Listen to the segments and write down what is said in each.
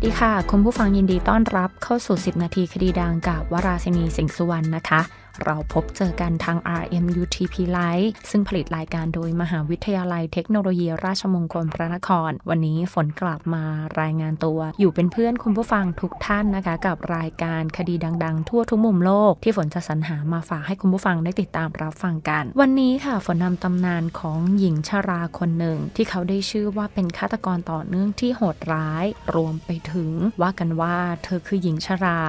สดีค่ะ คุณผู้ฟังยินดีต้อนรับเข้าสู่ 10 นาทีคดีดังกับวราศินีสิงห์สุวรรณนะคะ เราพบเจอกันทาง RMUTP Live ซึ่งผลิตรายการโดยมหาวิทยาลัยเทคโนโลยีราชมงคลพระนคร วันนี้ฝนกลับมารายงานตัว อยู่เป็นเพื่อนคุณผู้ฟังทุกท่านนะคะ กับรายการคดีดังๆ ทั่วทุกมุมโลกที่ฝนจะสรรหามาฝากให้คุณผู้ฟังได้ติดตามรับฟังกัน วันนี้ค่ะฝนนำตำนานของหญิงชราคนหนึ่ง ที่เขาได้ชื่อว่าเป็นฆาตกรต่อเนื่องที่โหดร้าย รวมไปถึงว่ากันว่าเธอคือหญิงชรา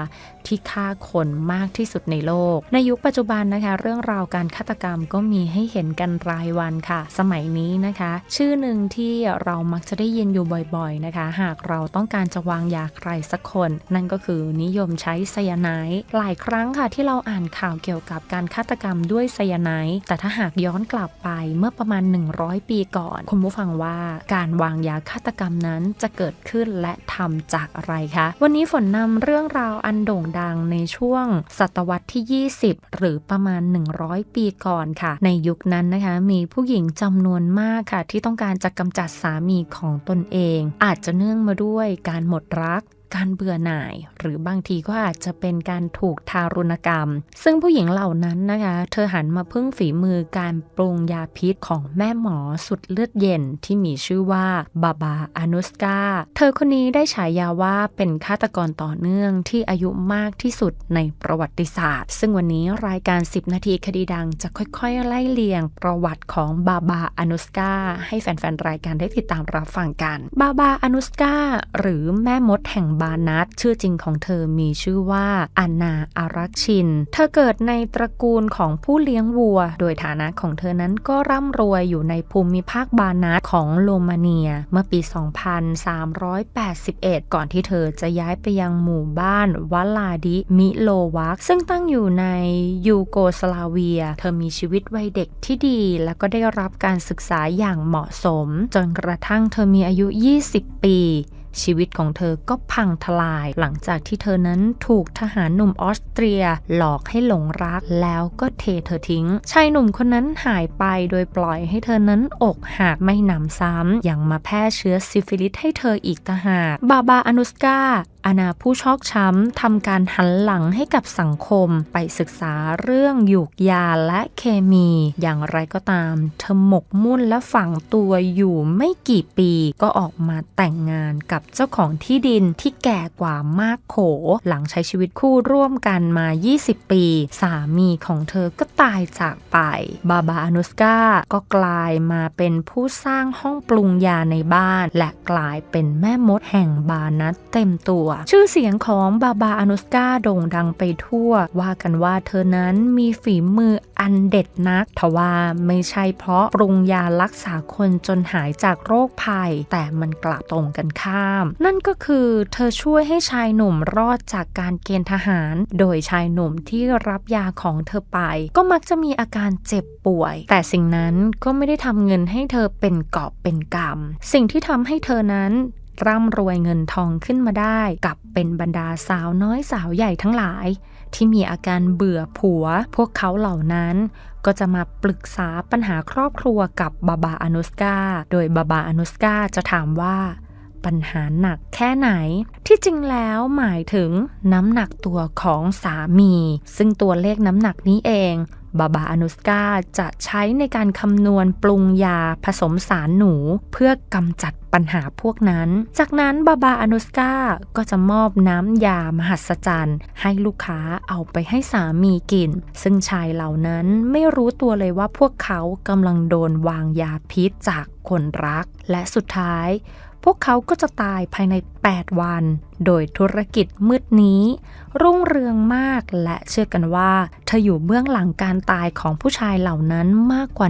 ที่ฆ่าคนมากที่สุดในโลก ในยุคปัจจุบันนะคะ เรื่องราวการฆาตกรรมก็มีให้เห็นกันรายวันค่ะ สมัยนี้นะคะ ชื่อหนึ่งที่เรามักจะได้ยินอยู่บ่อยๆนะคะ หากเราต้องการจะวางยาใครสักคน นั่นก็คือนิยมใช้ไซยาไนด์หลายครั้งค่ะที่เราอ่านข่าวเกี่ยวกับการฆาตกรรมด้วยไซยาไนด์แต่ถ้าหากย้อนกลับไปเมื่อประมาณ 100 ปีก่อน คุณผู้ฟังว่าการวางยาฆาตกรรมนั้นจะเกิดขึ้นและทำจากอะไรคะ วันนี้ฝนนำเรื่องราวอันโด่งดังในช่วงศตวรรษที่ 20หรือประมาณ 100 ปีก่อนค่ะ ในยุคนั้นนะคะ มีผู้หญิงจำนวนมากค่ะ ที่ต้องการจะกำจัดสามีของตนเอง อาจจะเนื่องมาด้วยการหมดรัก การเบื่อหน่าย หรือบางทีก็อาจจะเป็นการถูกทารุณกรรม ซึ่งผู้หญิงเหล่านั้นนะคะ เธอหันมาพึ่งฝีมือการปรุงยาพิษของแม่หมอสุดเลือดเย็นที่มีชื่อว่าบาบาอานุสกา เธอคนนี้ได้ฉายาว่าเป็นฆาตกรต่อเนื่องที่อายุมากที่สุดในประวัติศาสตร์ ซึ่งวันนี้รายการ 10 นาทีคดีดังจะค่อยๆ ไล่เลียง ประวัติของบาบาอานุสกา ให้แฟนๆรายการได้ติดตามรับฟังกัน บาบาอานุสกาหรือแม่มดแห่งบานัทชื่อจริงของเธอมีชื่อว่าอันนาอารักชิน เธอเกิดในตระกูลของผู้เลี้ยงวัว โดยฐานะของเธอนั้นก็ร่ำรวยอยู่ในภูมิภาคบานัทของโลมาเนีย เมื่อปี 2381 ก่อนที่เธอจะย้ายไปยังหมู่บ้านวลาดิมิโลวักซึ่งตั้งอยู่ในยูโกสลาเวีย เธอมีชีวิตวัยเด็กที่ดี และก็ได้รับการศึกษาอย่างเหมาะสม จนกระทั่งเธอมีอายุ 20 ปี ชีวิตของเธอก็พังทลาย หลังจากที่เธอนั้นถูกทหารหนุ่มออสเตรีย หลอกให้หลงรักแล้วก็เทเธอทิ้ง ชายหนุ่มคนนั้นหายไปโดยปล่อยให้เธอนั้นอกหักไม่นำซ้ำยังมาแพร่เชื้อซิฟิลิสให้เธออีกต่างหากบาบาอนุสกาอาณาผู้ชอกช้ำทำการหันหลังให้กับสังคมไปศึกษาเรื่องหยูกยาและเคมี อย่างไรก็ตาม เธอหมกมุ่นและฝังตัวอยู่ไม่กี่ปีก็ออกมาแต่งงานกับเจ้าของที่ดินที่แก่กว่ามากโข หลังใช้ชีวิตคู่ร่วมกันมา 20 ปี สามีของเธอก็ตายจากไป บาบาอนุสกาก็กลายมาเป็นผู้สร้างห้องปรุงยาในบ้าน และกลายเป็นแม่มดแห่งบานัทเต็มตัวชื่อเสียงของบาบาอนุสกาโด่งดังไปทั่ว ว่ากันว่าเธอนั้นมีฝีมืออันเด็ดนักทว่าไม่ใช่เพราะปรุงยารักษาคนจนหายจากโรคภัย แต่มันกลับตรงกันข้าม นั่นก็คือเธอช่วยให้ชายหนุ่มรอดจากการเกณฑ์ทหาร โดยชายหนุ่มที่รับยาของเธอไป ก็มักจะมีอาการเจ็บป่วย แต่สิ่งนั้นก็ไม่ได้ทำเงินให้เธอเป็นกอบเป็นกำสิ่งที่ทำให้เธอนั้น ร่ำรวยเงินทองขึ้นมาได้กับเป็นบรรดาสาวน้อยสาวใหญ่ทั้งหลาย ที่มีอาการเบื่อผัว พวกเขาเหล่านั้น ก็จะมาปรึกษาปัญหาครอบครัวกับบาบาอนุสกาโดยบาบาอนุสกาจะถามว่า ปัญหาหนักแค่ไหน ที่จริงแล้วหมายถึงน้ำหนักตัวของสามี ซึ่งตัวเลขน้ำหนักนี้เองบาบาอนุสกาจะใช้ในการคำนวณปรุงยาผสมสารหนู เพื่อกำจัดปัญหาพวกนั้น จากนั้นบาบาอนุสกาก็จะมอบน้ำยามหัศจรรย์ ให้ลูกค้าเอาไปให้สามีกิน ซึ่งชายเหล่านั้นไม่รู้ตัวเลยว่าพวกเขากำลังโดนวางยาพิษจากคนรัก และสุดท้าย พวกเขาก็จะตายภายใน 8 วัน โดยธุรกิจมืดนี้ รุ่งเรืองมากและเชื่อกันว่า เธออยู่เบื้องหลังการตายของผู้ชายเหล่านั้นมากกว่า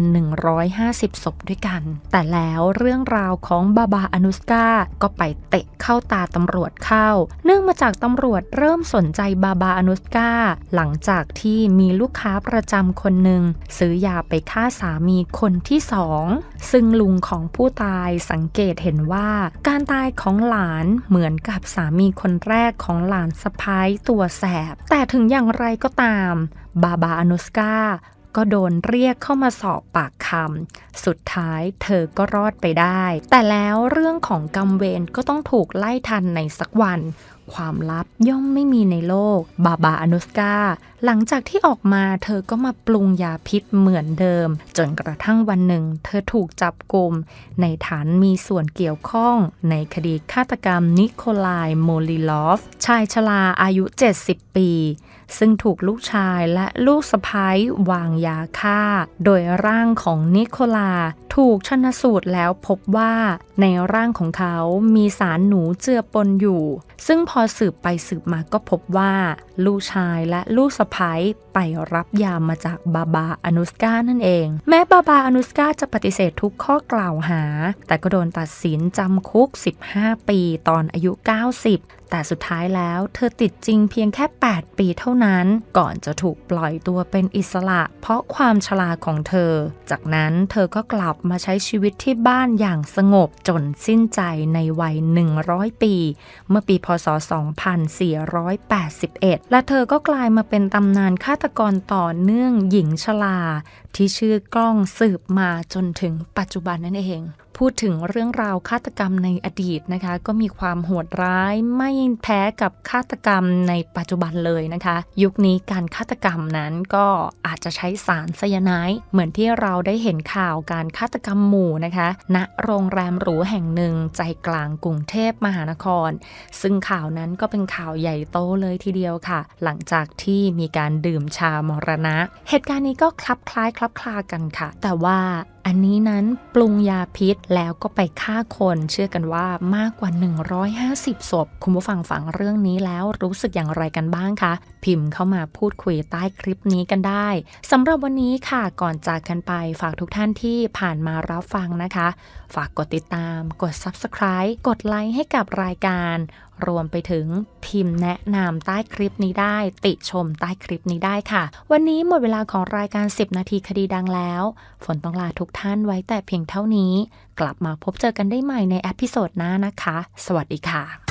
150 ศพด้วยกัน แต่แล้วเรื่องราวของบาบาอนุสกาก็ไปเตะเข้าตาตำรวจเข้า เนื่องมาจากตำรวจเริ่มสนใจบาบาอนุสกาหลังจากที่มีลูกค้าประจำคนหนึ่งซื้อยาไปฆ่าสามีคนที่สองซึ่งลุงของผู้ตายสังเกตเห็นว่าการตายของหลานเหมือนกับสามีคนแรกของหลานสะพ้ายตัวแสบ แต่ถึงอย่างไรก็ตาม บาบาอนุสกา ก็โดนเรียกเข้ามาสอบปากคำสุดท้ายเธอก็รอดไปได้ แต่แล้วเรื่องของกรรมเวรก็ต้องถูกไล่ทันในสักวัน ความลับย่อมไม่มีในโลก บาบาอนุสกา หลังจากที่ออกมาเธอก็มาปรุงยาพิษเหมือนเดิม จนกระทั่งวันหนึ่ง เธอถูกจับกลุม ในฐานมีส่วนเกี่ยวข้อง ในคดีฆาตกรรมนิโคลายโมลิลอฟ ชายชราอายุ 70 ปี ซึ่งถูกลูกชายและลูกสะพ้ายวางยาฆ่า โดยร่างของนิโคลา ถูกชนสูตรแล้วพบว่าในร่างของเขามีสารหนูเจือปนอยู่ ซึ่งพอสืบไปสืบมาก็พบว่า ลูกชายและลูกสะพ้ายไปรับยามาจากบาบาอนุสกานั่นเอง แม้บาบาอนุสกาจะปฏิเสธทุกข้อกล่าวหา แต่ก็โดนตัดสินจำคุก 15 ปีตอนอายุ 90แต่สุดท้ายแล้วเธอติดจริงเพียงแค่ 8 ปีเท่านั้น ก่อนจะถูกปล่อยตัวเป็นอิสระ เพราะความชราของเธอ จากนั้นเธอก็กลับมาใช้ชีวิตที่บ้านอย่างสงบจนสิ้นใจในวัย 100 ปี เมื่อปีพศ 2481 และเธอก็กลายมาเป็นตำนานฆาตกรต่อเนื่องหญิงชลา ที่ชื่อกล้องสืบมาจนถึงปัจจุบันนั่นเอง พูดถึงเรื่องราวฆาตกรรมในอดีตนะคะ ก็มีความโหดร้ายไม่แพ้กับฆาตกรรมในปัจจุบันเลยนะคะ ยุคนี้การฆาตกรรมนั้นก็อาจจะใช้สารไซยาไนด์เหมือนที่เราได้เห็นข่าวการฆาตกรรมหมู่นะคะ ณโรงแรมหรูแห่งหนึ่งใจกลางกรุงเทพมหานคร ซึ่งข่าวนั้นก็เป็นข่าวใหญ่โตเลยทีเดียวค่ะ หลังจากที่มีการดื่มชามรณะ เหตุการณ์นี้ก็คลับคล้ายคลับคลากันค่ะ แต่ว่าอันนี้นั้นปรุงยาพิษแล้วก็ไปฆ่าคน เชื่อกันว่ามากกว่า 150 ศพ คุณผู้ฟังฟังเรื่องนี้แล้วรู้สึกอย่างไรกันบ้างคะ พิมพ์เข้ามาพูดคุยใต้คลิปนี้กันได้สำหรับวันนี้ค่ะก่อนจากกันไปฝากทุกท่านที่ผ่านมารับฟังนะคะ ฝากกดติดตาม กด Subscribe กดไลค์ให้กับรายการ รวมไปถึงพิมพ์แนะนำใต้คลิปนี้ได้ ติชมใต้คลิปนี้ได้ค่ะ วันนี้หมดเวลาของรายการ 10 นาทีคดีดังแล้ว ฝนต้องลาทุกท่านไว้แต่เพียงเท่านี้ กลับมาพบเจอกันได้ใหม่ในเอพิโซดหน้านะคะ สวัสดีค่ะ